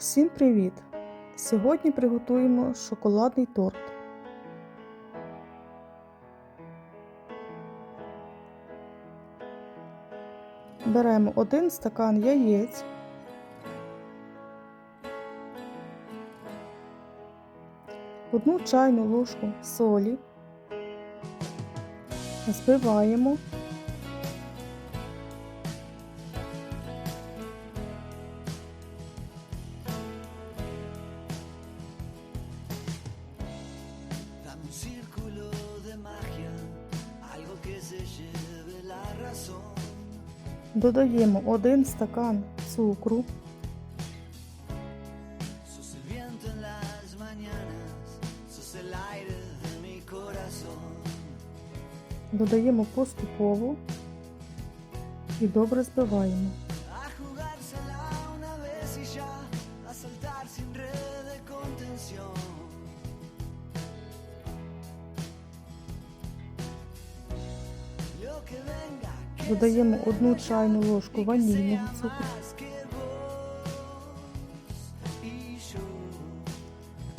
Всім привіт! Сьогодні приготуємо шоколадний торт. Беремо один стакан яєць, одну чайну ложку солі, збиваємо aire один стакан цукру. додаємо поступово і добре збиваємо. Додаємо одну чайну ложку ванільного цукру.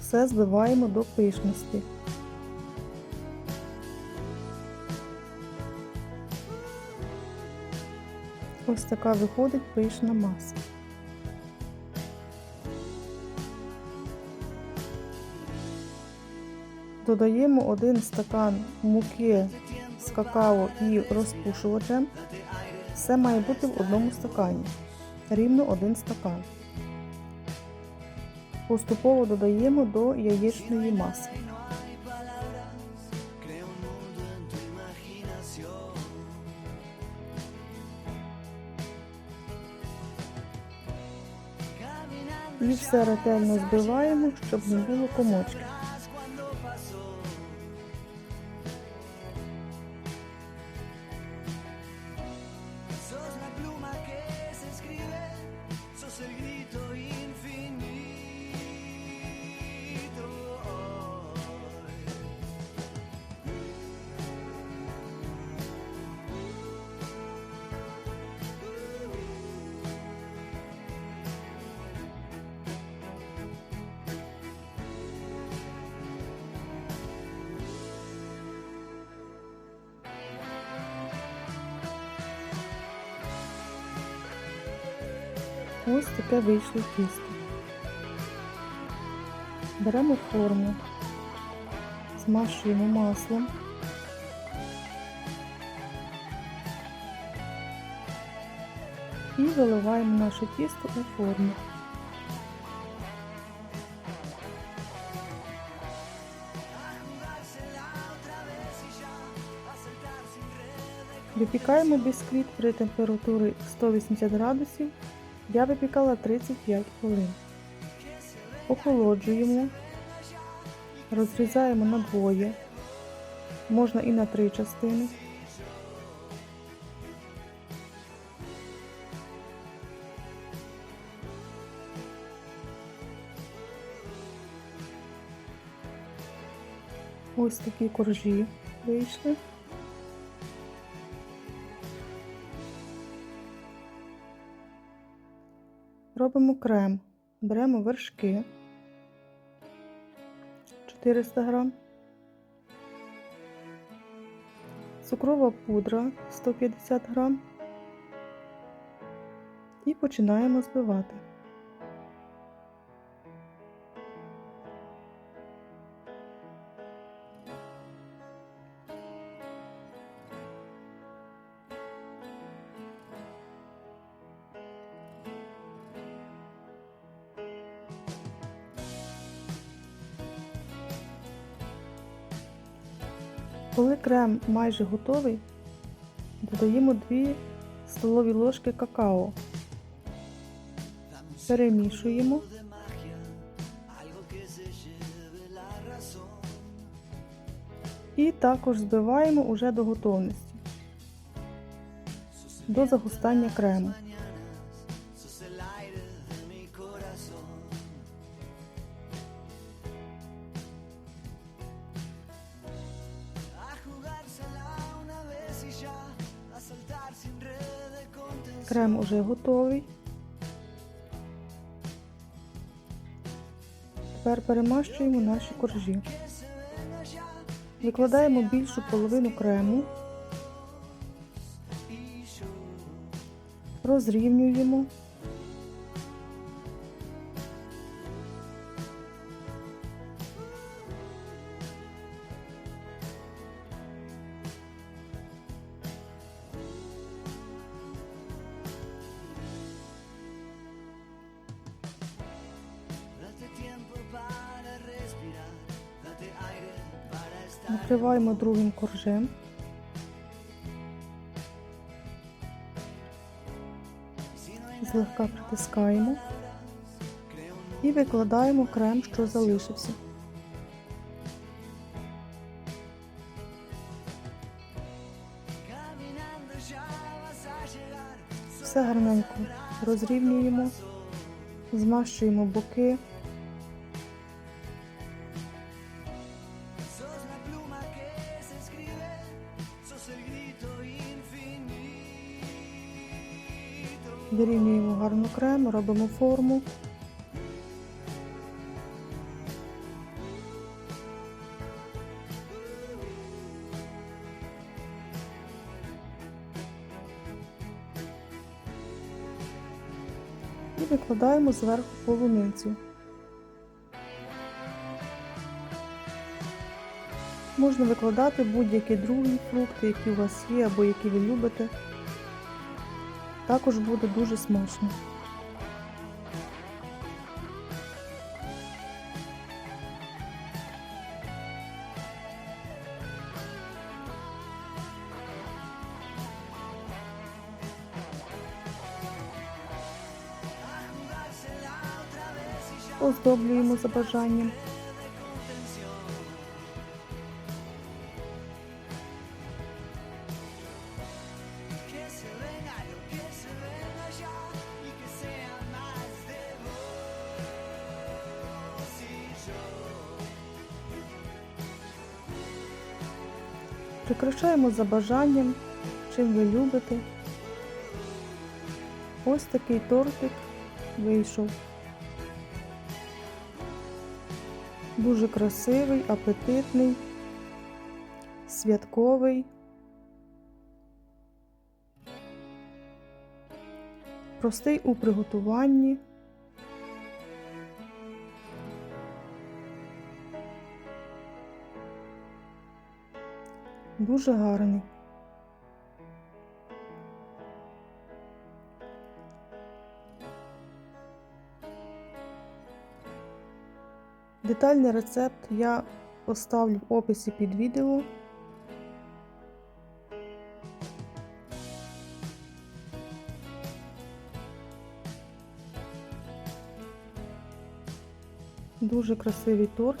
Все збиваємо до пишності. Ось така виходить пишна маса. Додаємо один стакан муки з какао і розпушувачем. Все має бути в одному стакані. Рівно один стакан. Поступово додаємо до яєчної маси. І все ретельно збиваємо, щоб не було комочків. Ось таке вийшло тісто. Беремо форму, змащуємо маслом. І виливаємо наше тісто у форму. Випікаємо бісквіт при температурі 180 градусів. Я випікала 35 хвилин. Охолоджуємо, розрізаємо на двоє, можна і на три частини. Ось такі коржі вийшли. Робимо крем. Беремо вершки 400 грам, цукрова пудра 150 грам і починаємо збивати. Коли крем майже готовий, додаємо 2 столові ложки какао. Перемішуємо і також збиваємо уже до готовності, до загустання крему. Крем уже готовий. Тепер перемащуємо наші коржі. Викладаємо більшу половину крему, розрівнюємо. Накриваємо другим коржем. Злегка притискаємо і викладаємо крем, що залишився. Все гарненько розрівнюємо, змащуємо боки, вирівнюємо гарно крем, робимо форму. І викладаємо зверху полуницю. Можна викладати будь-які другі фрукти, які у вас є або які ви любите. Також буде дуже смачно. Оздоблюємо за бажанням. Прикрашаємо за бажанням, чим ви любите. Ось такий тортик вийшов. Дуже красивий, апетитний, святковий. Простий у приготуванні. Дуже гарний. Детальний рецепт я оставлю в описі під відео. Дуже красивий торт.